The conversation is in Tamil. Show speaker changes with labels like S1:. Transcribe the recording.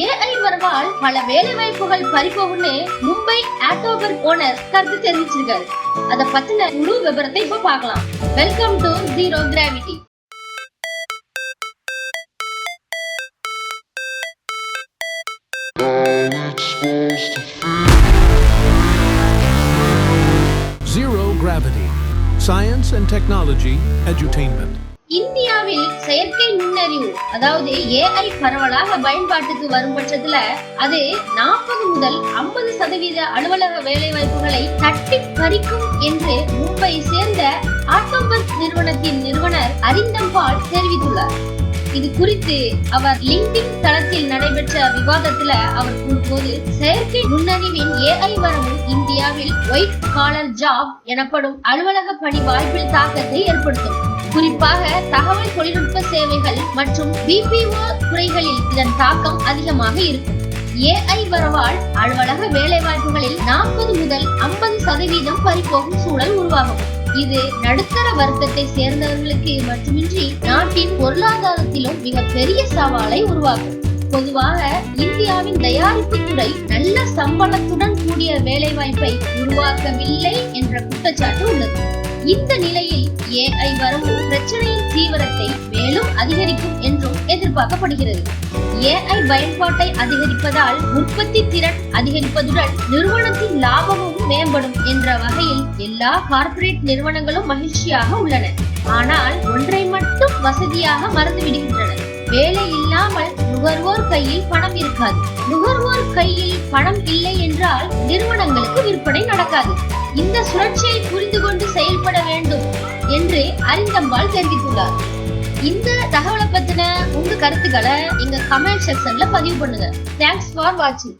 S1: ஏஐ வரவால் பல வேலை வாய்ப்புகள் பறிப்போகும்னு மும்பை ஆட்டோபர் ஓனர் கருத்து தெரிவிச்சிருக்காரு. அத பத்தின முழு விவரத்தை இப்ப பார்க்கலாம். Welcome to zero gravity
S2: Zero Gravity. Science and Technology Edutainment.
S1: இந்தியாவில் செயற்கை நுண்ணறிவு அதாவது ஏஐ பரவலாக பயன்பாட்டுக்கு வரும் பட்சத்துல அது நாற்பது முதல் ஐம்பது சதவீத அலுவலக வேலை வாய்ப்புகளை தட்டி பறிக்கும் என்று மும்பை சேர்ந்த ஆட்டோபஸ் நிறுவனத்தின் நிறுவனர் அரிந்தம்பால் தெரிவித்துள்ளார். இது குறித்து அவர் லிங்கின் தளத்தில் நடைபெற்ற விவாதத்துல அவர் கூறும்போது செயற்கை நுண்ணறிவின் ஏஐ வரவு இந்தியாவில் ஒயிட் காலர் ஜாப் எனப்படும் அலுவலக பணி வாய்ப்பில் தாக்கத்தை ஏற்படுத்தும். குறிப்பாக தகவல் தொழில்நுட்ப சேவைகள் மற்றும் பிபிஓ துறைகளில் இதன் தாக்கம் அதிகமாக இருக்கும். ஏஐ வரவால் அலுவலக வேலைவாய்ப்புகளில் நாற்பது முதல் ஐம்பது சதவீதம் பறிபோகும் சூழல் உருவாகும். இது நடுத்தர வர்க்கத்தை சேர்ந்தவர்களுக்கு மட்டுமின்றி நாட்டின் பொருளாதாரத்திலும் மிக பெரிய சவாலை உருவாக்கும். பொதுவாக இந்தியாவின் தயாரிப்பு துறை நல்ல சம்பளத்துடன் கூடிய வேலை வாய்ப்பை உருவாக்கவில்லை என்ற குற்றச்சாட்டு உள்ளது. இந்த நிலையில் ஏஐ வரவு பிரச்சனையின் தீவிரத்தை மேலும் அதிகரிக்கும் என்றும் எதிர்பார்க்கப்படுகிறது. ஏஐ பயன்பாட்டை அதிகரிப்பதால் உற்பத்தி திறன் அதிகரிப்பதுடன் நிறுவனத்தின் லாபமும் மேம்படும் என்ற வகையில் எல்லா கார்ப்பரேட் நிறுவனங்களும் மகிழ்ச்சியாக உள்ளன. ஆனால் ஒன்றை மட்டும் வசதியாக மறந்து விடுகின்றன வேலை இல்லாமல் நுகர்வோர் கையில் பணம் இருக்காது. நுகர்வோர் கையில் பணம் இல்லை என்றால் நிறுவனங்களுக்கு விற்பனை நடக்காது. இந்த சுழற்சியை புரிந்து கொண்டு செயல்பட வேண்டும் என்று அரிந்தம்பால் தெரிவித்துள்ளார். இந்த தகவலை பத்தின உங்க கருத்துக்களை எங்க கமெண்ட் செக்ஷன்ல பதிவு பண்ணுங்க. தேங்க்ஸ் ஃபார் வாட்சிங்